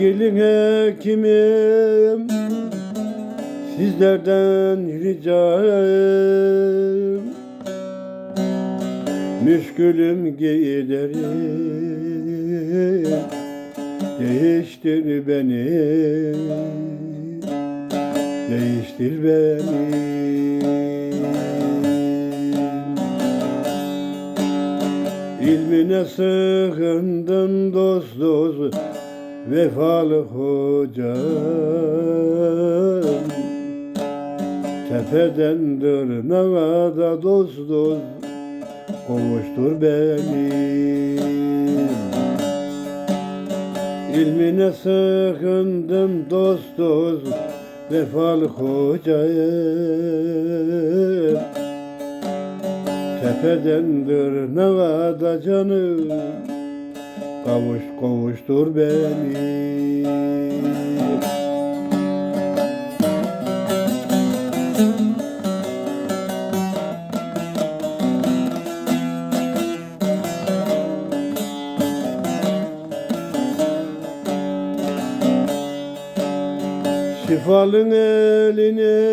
Sevgili hekimim Sizlerden ricam. Müşkülüm giderim Değiştir beni. Değiştir beni. İlmine sığındım dost dost Vefalı hocam Tepeden tırnağa da dost dost Kovuştur beni. İlmine sığındım dost dost Vefalı hocam Tepeden tırnağa da canım Kavuş kovuştur beni. Şifalın eline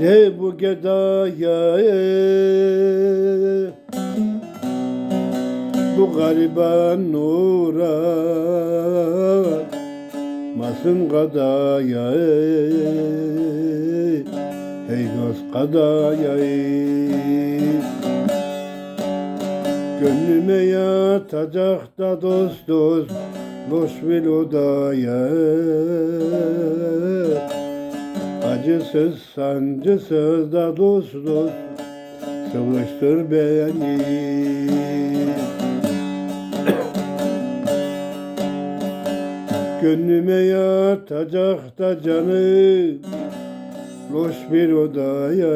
de bu gedaya bu gariban nura. Masın kadaya hey dost kadaya Gönlüme yatacak da dost dost boş bir odaya. Acısız sancısız da dost dost Sıvıştır beni Gönlüme yatacak da canı Loş bir odaya.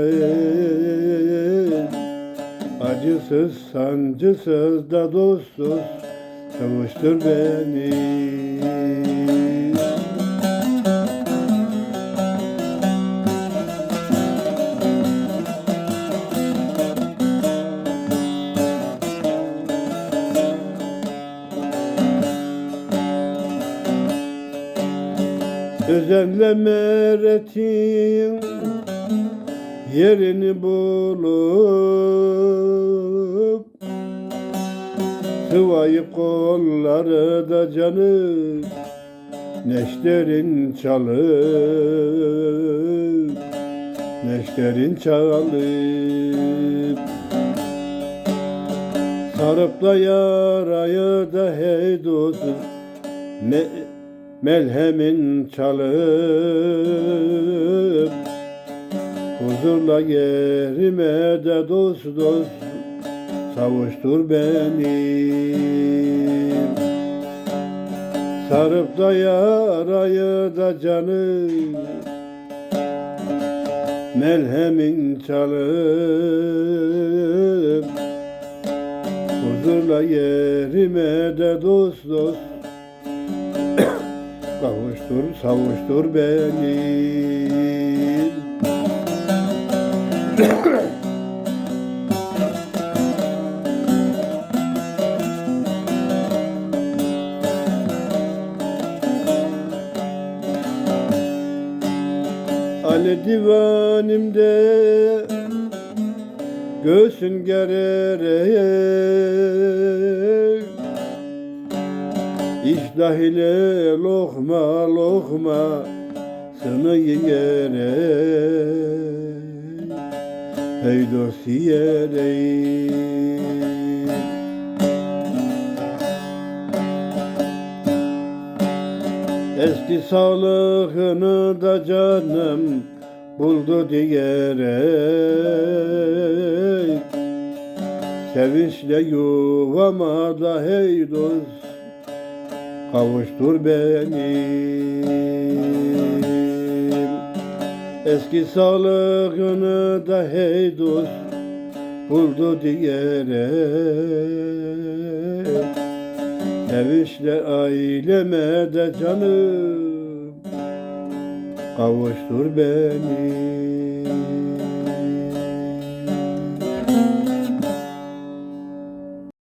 Acısız sancısız da dost dost Kavuştur beni Özenle meretin yerini bulup Sıvayı kolları da canı Neşterin çalıp Neşterin çalıp Sarıp da yarayı da hey dostum Melhemin çalıp Huzurla yerime de dost dost Savuştur beni. Sarıp da yarayı da canı Melhemin çalıp Huzurla yerime de dost dost Kavuştur savuştur beni. Ali divanimde Göğsün gererek İştah ile lokma lokma Sını yiyerek Hey dost yiyerek Eski sağlığını da canım buldu diyerek Sevinçle yuvama da hey dost kavuştur beni. Eski sağlığını da hey dost buldu diyerek Sevinçle aileme de canım. Kavuştur beni